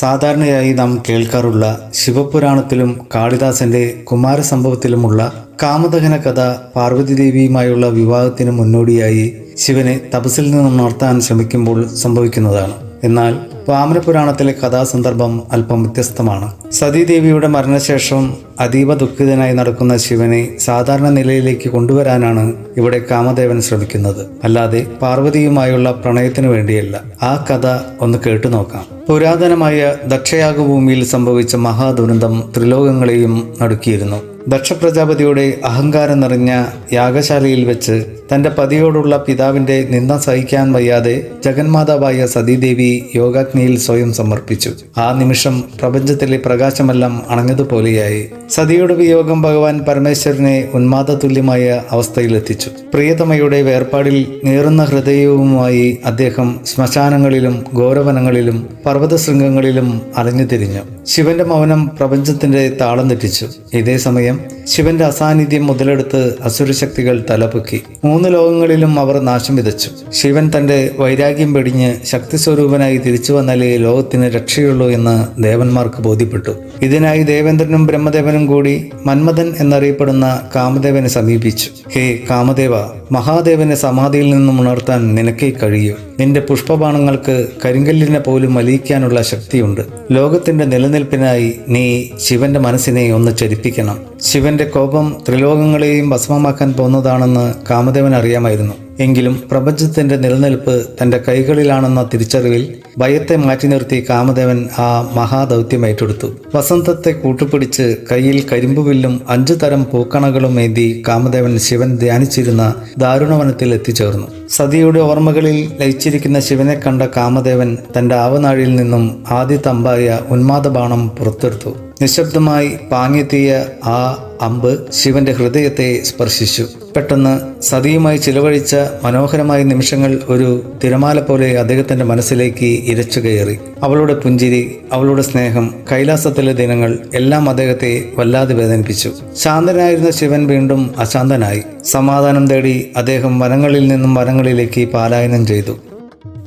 സാധാരണയായി നാം കേൾക്കാറുള്ള ശിവപുരാണത്തിലും കാളിദാസന്റെ കുമാരസംഭവത്തിലുമുള്ള കാമദഹന കഥ പാർവതിദേവിയുമായുള്ള വിവാഹത്തിന് മുന്നോടിയായി ശിവനെ തപസ്സിൽ നിന്നും ഉണർത്താൻ ശ്രമിക്കുമ്പോൾ സംഭവിക്കുന്നതാണ്. എന്നാൽ വാമനപുരാണത്തിലെ കഥാസന്ദർഭം അല്പം വ്യത്യസ്തമാണ്. സതീദേവിയുടെ മരണശേഷം അതീവ ദുഃഖിതനായി നടക്കുന്ന ശിവനെ സാധാരണ നിലയിലേക്ക് കൊണ്ടുവരാനാണ് ഇവിടെ കാമദേവൻ ശ്രമിക്കുന്നത്. അല്ലാതെ പാർവതിയുമായുള്ള പ്രണയത്തിനു വേണ്ടിയല്ല. ആ കഥ ഒന്ന് കേട്ടു നോക്കാം. പുരാതനമായ ദക്ഷയാഗഭൂമിയിൽ സംഭവിച്ച മഹാദുരന്തം ത്രിലോകങ്ങളെയും നടുക്കിയിരുന്നു. ദക്ഷപ്രജാപതിയുടെ അഹങ്കാരം നിറഞ്ഞ യാഗശാലയിൽ വെച്ച് തന്റെ പതിയോടുള്ള പിതാവിന്റെ നിന്ദ സഹിക്കാൻ വയ്യാതെ ജഗന്മാതാവായ സതീദേവി യോഗാഗ്നിയിൽ സ്വയം സമർപ്പിച്ചു. ആ നിമിഷം പ്രപഞ്ചത്തിലെ പ്രകാശമെല്ലാം അണഞ്ഞതുപോലെയായി. സതിയുടെ വിയോഗം ഭഗവാൻ പരമേശ്വരനെ ഉന്മാദതുല്യമായ അവസ്ഥയിലെത്തിച്ചു. പ്രിയതമയുടെ വേർപാടിൽ നേറുന്ന ഹൃദയവുമായി അദ്ദേഹം ശ്മശാനങ്ങളിലും ഗൗരവനങ്ങളിലും പർവതശൃംഗങ്ങളിലും അലഞ്ഞു തിരിഞ്ഞു ശിവന്റെ മൗനം പ്രപഞ്ചത്തിന്റെ താളം തെറ്റിച്ചു. ഇതേ സമയം ശിവന്റെ അസാന്നിധ്യം മുതലെടുത്ത് അസുരശക്തികൾ തലപൊക്കി. മൂന്ന് ലോകങ്ങളിലും അവർ നാശം വിതച്ചു. ശിവൻ തന്റെ വൈരാഗ്യം വെടിഞ്ഞ് ശക്തി സ്വരൂപനായി തിരിച്ചു വന്നാലേ ലോകത്തിന് രക്ഷയുള്ളൂ എന്ന് ദേവന്മാർക്ക് ബോധ്യപ്പെട്ടു. ഇതിനായി ദേവേന്ദ്രനും ബ്രഹ്മദേവനും കൂടി മന്മഥൻ എന്നറിയപ്പെടുന്ന കാമദേവനെ സമീപിച്ചു. ഹേ കാമദേവ മഹാദേവനെ സമാധിയിൽ നിന്നും ഉണർത്താൻ നിനക്കേ കഴിയൂ. നിന്റെ പുഷ്പബാണങ്ങൾക്ക് കരിങ്കല്ലിനെ പോലും മലിയിക്കാനുള്ള ശക്തിയുണ്ട്. ലോകത്തിന്റെ നിലനിൽപ്പിനായി നീ ശിവന്റെ മനസ്സിനെ ഒന്ന് ചലിപ്പിക്കണം ശിവന്റെ കോപം ത്രിലോകങ്ങളെയും ഭസ്മമാക്കാൻ പോകുന്നതാണെന്ന് കാമദേവൻ അറിയാമായിരുന്നു. എങ്കിലും പ്രപഞ്ചത്തിന്റെ നിലനിൽപ്പ് തന്റെ കൈകളിലാണെന്ന തിരിച്ചറിവിൽ ഭയത്തെ മാറ്റി നിർത്തി കാമദേവൻ ആ മഹാദൗത്യം ഏറ്റെടുത്തു. വസന്തത്തെ കൂട്ടുപിടിച്ച് കയ്യിൽ കരിമ്പുവില്ലും അഞ്ചു തരം പൂക്കണകളും ഏന്തി കാമദേവൻ ശിവൻ ധ്യാനിച്ചിരുന്ന ദാരുണവനത്തിൽ എത്തിച്ചേർന്നു. സതിയുടെ ഓർമ്മകളിൽ ലയിച്ചിരിക്കുന്ന ശിവനെ കണ്ട കാമദേവൻ തന്റെ ആവനാഴിയിൽ നിന്നും ആദ്യ തമ്പായ ഉന്മാദബാണം പുറത്തെടുത്തു. നിശബ്ദമായി പാഞ്ഞെത്തിയ ആ അമ്പ് ശിവന്റെ ഹൃദയത്തെ സ്പർശിച്ചു. പെട്ടെന്ന് സതിയുമായി ചിലവഴിച്ച മനോഹരമായ നിമിഷങ്ങൾ ഒരു തിരമാല പോലെ അദ്ദേഹത്തിന്റെ മനസ്സിലേക്ക് ഇരച്ചു കയറി. അവളുടെ പുഞ്ചിരി അവളുടെ സ്നേഹം കൈലാസത്തിലെ ദിനങ്ങൾ എല്ലാം അദ്ദേഹത്തെ വല്ലാതെ വേദനിപ്പിച്ചു. ശാന്തനായിരുന്ന ശിവൻ വീണ്ടും അശാന്തനായി. സമാധാനം തേടി അദ്ദേഹം വനങ്ങളിൽ നിന്നും വനങ്ങളിലേക്ക് പാലായനം ചെയ്തു.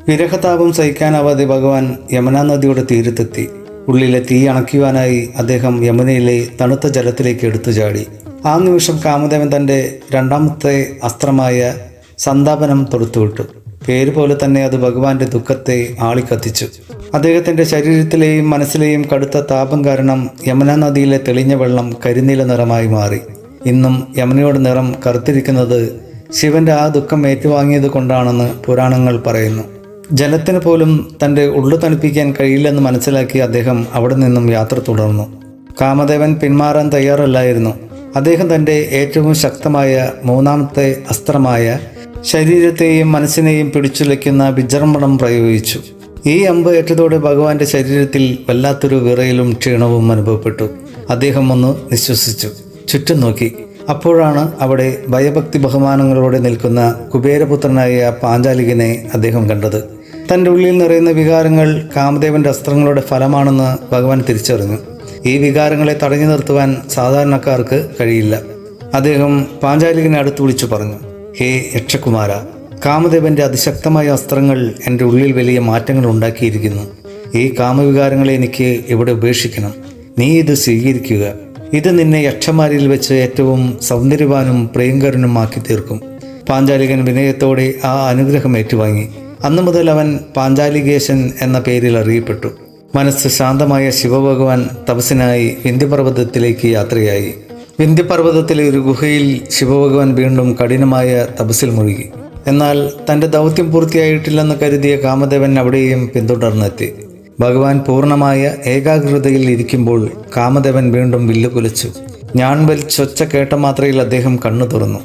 വിരഹതാപം സഹിക്കാനാവാതെ ഭഗവാൻ യമുനാ നദിയുടെ തീരത്തെത്തി. ഉള്ളിലെ തീ അണയ്ക്കുവാനായി അദ്ദേഹം യമുനയിലെ തണുത്ത ജലത്തിലേക്ക് എടുത്തു ചാടി. ആ നിമിഷം കാമദേവൻ തന്റെ രണ്ടാമത്തെ അസ്ത്രമായ സന്താപനം തൊടുത്തുവിട്ടു പേര് പോലെ തന്നെ അത് ഭഗവാന്റെ ദുഃഖത്തെ ആളിക്കത്തിച്ചു. അദ്ദേഹത്തിന്റെ ശരീരത്തിലെയും മനസ്സിലെയും കടുത്ത താപം കാരണം യമുനാ നദിയിലെ തെളിഞ്ഞ വെള്ളം കരിനീല നിറമായി മാറി. ഇന്നും യമുനയുടെ നിറം കറുത്തിരിക്കുന്നത് ശിവന്റെ ആ ദുഃഖം ഏറ്റുവാങ്ങിയത് കൊണ്ടാണെന്ന് പുരാണങ്ങൾ പറയുന്നു. ജലത്തിന് പോലും തന്റെ ഉള്ളു തണുപ്പിക്കാൻ കഴിയില്ലെന്ന് മനസ്സിലാക്കി അദ്ദേഹം അവിടെ നിന്നും യാത്ര തുടർന്നു. കാമദേവൻ പിന്മാറാൻ തയ്യാറല്ലായിരുന്നു. അദ്ദേഹം തന്റെ ഏറ്റവും ശക്തമായ മൂന്നാമത്തെ അസ്ത്രമായ ശരീരത്തെയും മനസ്സിനെയും പിടിച്ചുലയ്ക്കുന്ന വിജൃംഭണം പ്രയോഗിച്ചു. ഈ അമ്പ് ഏറ്റതോടെ ഭഗവാന്റെ ശരീരത്തിൽ വല്ലാത്തൊരു വിറയലും ക്ഷീണവും അനുഭവപ്പെട്ടു. അദ്ദേഹം ഒന്ന് നിശ്വസിച്ചു. ചുറ്റും നോക്കി. അപ്പോഴാണ് അവിടെ ഭയഭക്തി ബഹുമാനങ്ങളോടെ നിൽക്കുന്ന കുബേരപുത്രനായ പാഞ്ചാലികനെ അദ്ദേഹം കണ്ടത്. തന്റെ ഉള്ളിൽ നിറയുന്ന വികാരങ്ങൾ കാമദേവന്റെ അസ്ത്രങ്ങളുടെ ഫലമാണെന്ന് ഭഗവാൻ തിരിച്ചറിഞ്ഞു. ഈ വികാരങ്ങളെ തടഞ്ഞു നിർത്തുവാൻ സാധാരണക്കാർക്ക് കഴിയില്ല. അദ്ദേഹം പാഞ്ചാലികനെ അടുത്ത് വിളിച്ചു പറഞ്ഞു ഹേ യക്ഷകുമാര കാമദേവന്റെ അതിശക്തമായ അസ്ത്രങ്ങൾ എന്റെ ഉള്ളിൽ വലിയ മാറ്റങ്ങൾ ഉണ്ടാക്കിയിരിക്കുന്നു. ഈ കാമവികാരങ്ങളെ എനിക്ക് ഇവിടെ ഉപേക്ഷിക്കണം? നീ ഇത് സ്വീകരിക്കുക. ഇത് നിന്നെ യക്ഷമാരിൽ വെച്ച് ഏറ്റവും സൗന്ദര്യവാനും പ്രിയങ്കരനുമാക്കി തീർക്കും. പാഞ്ചാലികൻ വിനയത്തോടെ ആ അനുഗ്രഹം ഏറ്റുവാങ്ങി. അന്നു മുതൽ അവൻ പാഞ്ചാലികേശൻ എന്ന പേരിൽ അറിയപ്പെട്ടു. മനസ്സ് ശാന്തമായ ശിവഭഗവാൻ തപസ്സിനായി വിന്ധ്യപർവതത്തിലേക്ക് യാത്രയായി. വിന്ധ്യപർവതത്തിലെ ഒരു ഗുഹയിൽ ശിവഭഗവാൻ വീണ്ടും കഠിനമായ തപസ്സിൽ മുഴുകി. എന്നാൽ തന്റെ ദൗത്യം പൂർത്തിയായിട്ടില്ലെന്ന് കരുതിയ കാമദേവൻ അവിടെയും പിന്തുടർന്നെത്തി. ഭഗവാൻ പൂർണമായ ഏകാഗ്രതയിൽ ഇരിക്കുമ്പോൾ കാമദേവൻ വീണ്ടും വില്ലു കുലച്ചു. ഞാൻ വലിച്ചൊച്ച കേട്ട മാത്രയിൽ അദ്ദേഹം കണ്ണു തുറന്നു.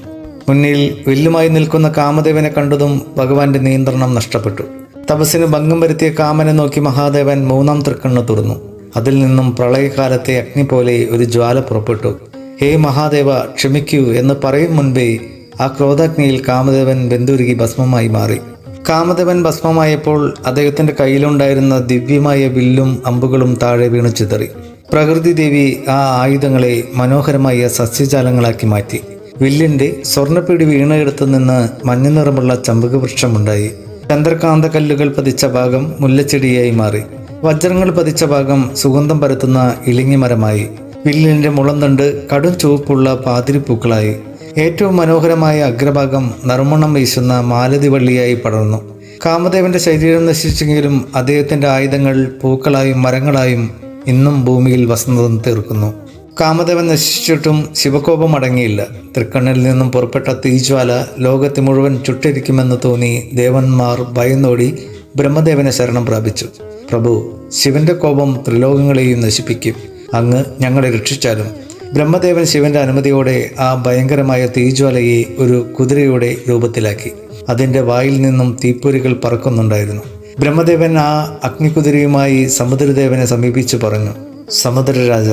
മുന്നിൽ വില്ലുമായി നിൽക്കുന്ന കാമദേവനെ കണ്ടതും ഭഗവാന്റെ നിയന്ത്രണം നഷ്ടപ്പെട്ടു. തപസ്സിന് ഭംഗം വരുത്തിയ കാമനെ നോക്കി മഹാദേവൻ മൂന്നാം തൃക്കണ്ണ് തുറന്നു. അതിൽ നിന്നും പ്രളയകാലത്തെ അഗ്നി പോലെ ഒരു ജ്വാല പുറപ്പെട്ടു. ഹേ മഹാദേവ ക്ഷമിക്കൂ എന്ന് പറയും മുൻപേ ആ ക്രോധാഗ്നിയിൽ കാമദേവൻ ബന്ധുരുകി ഭസ്മമായി മാറി. കാമദേവൻ ഭസ്മമായപ്പോൾ അദ്ദേഹത്തിന്റെ കയ്യിലുണ്ടായിരുന്ന ദിവ്യമായ വില്ലും അമ്പുകളും താഴെ വീണു ചിതറി. പ്രകൃതി ദേവി ആ ആയുധങ്ങളെ മനോഹരമായ സസ്യജാലങ്ങളാക്കി മാറ്റി. വില്ലിന്റെ സ്വർണപ്പിടി വീണയിടത്തു നിന്ന് മഞ്ഞ നിറമുള്ള ചമ്പകവൃക്ഷമുണ്ടായി ചന്ദ്രകാന്ത കല്ലുകൾ പതിച്ച ഭാഗം മുല്ലച്ചെടിയായി മാറി. വജ്രങ്ങൾ പതിച്ച ഭാഗം സുഗന്ധം പരത്തുന്ന ഇലിങ്ങിമരമായി വില്ലിന്റെ മുളന്തണ്ട് കടും ചുവപ്പുള്ള പാതിരിപ്പൂക്കളായി. ഏറ്റവും മനോഹരമായ അഗ്രഭാഗം നറുമണം വീശുന്ന മാലതി വള്ളിയായി പടർന്നു. കാമദേവന്റെ ശരീരം നശിച്ചെങ്കിലും അദ്ദേഹത്തിന്റെ ആയുധങ്ങൾ പൂക്കളായും മരങ്ങളായും ഇന്നും ഭൂമിയിൽ വസന്തം തീർക്കുന്നു. കാമദേവൻ നശിച്ചിട്ടും ശിവകോപം അടങ്ങിയില്ല. തൃക്കണ്ണിൽ നിന്നും പുറപ്പെട്ട തീജ്വാല ലോകത്തെ മുഴുവൻ ചുട്ടിരിക്കുമെന്ന് തോന്നി ദേവന്മാർ ഭയന്നോടി ബ്രഹ്മദേവനെ ശരണം പ്രാപിച്ചു. പ്രഭു ശിവന്റെ കോപം ത്രിലോകങ്ങളെയും നശിപ്പിക്കും. അങ്ങ് ഞങ്ങളെ രക്ഷിച്ചാലും ബ്രഹ്മദേവൻ ശിവന്റെ അനുമതിയോടെ ആ ഭയങ്കരമായ തീജ്വാലയെ ഒരു കുതിരയുടെ രൂപത്തിലാക്കി. അതിന്റെ വായിൽ നിന്നും തീപ്പൊരികൾ പറക്കുന്നുണ്ടായിരുന്നു. ബ്രഹ്മദേവൻ ആ അഗ്നികുതിരയുമായി സമുദ്രദേവനെ സമീപിച്ചു പറഞ്ഞു സമുദ്രരാജ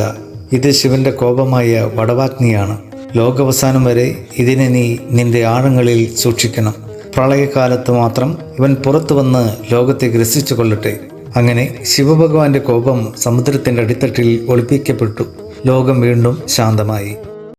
ഇത് ശിവന്റെ കോപമായ വടവാഗ്നിയാണ്. ലോകാവസാനം വരെ ഇതിനെ നീ നിന്റെ ആഴങ്ങളിൽ സൂക്ഷിക്കണം. പ്രളയകാലത്ത് മാത്രം ഇവൻ പുറത്തു വന്ന് ലോകത്തെ ഗ്രസിച്ചു കൊള്ളട്ടെ. അങ്ങനെ ശിവഭഗവാന്റെ കോപം സമുദ്രത്തിന്റെ അടിത്തട്ടിൽ ഒളിപ്പിക്കപ്പെട്ടു. ലോകം വീണ്ടും ശാന്തമായി.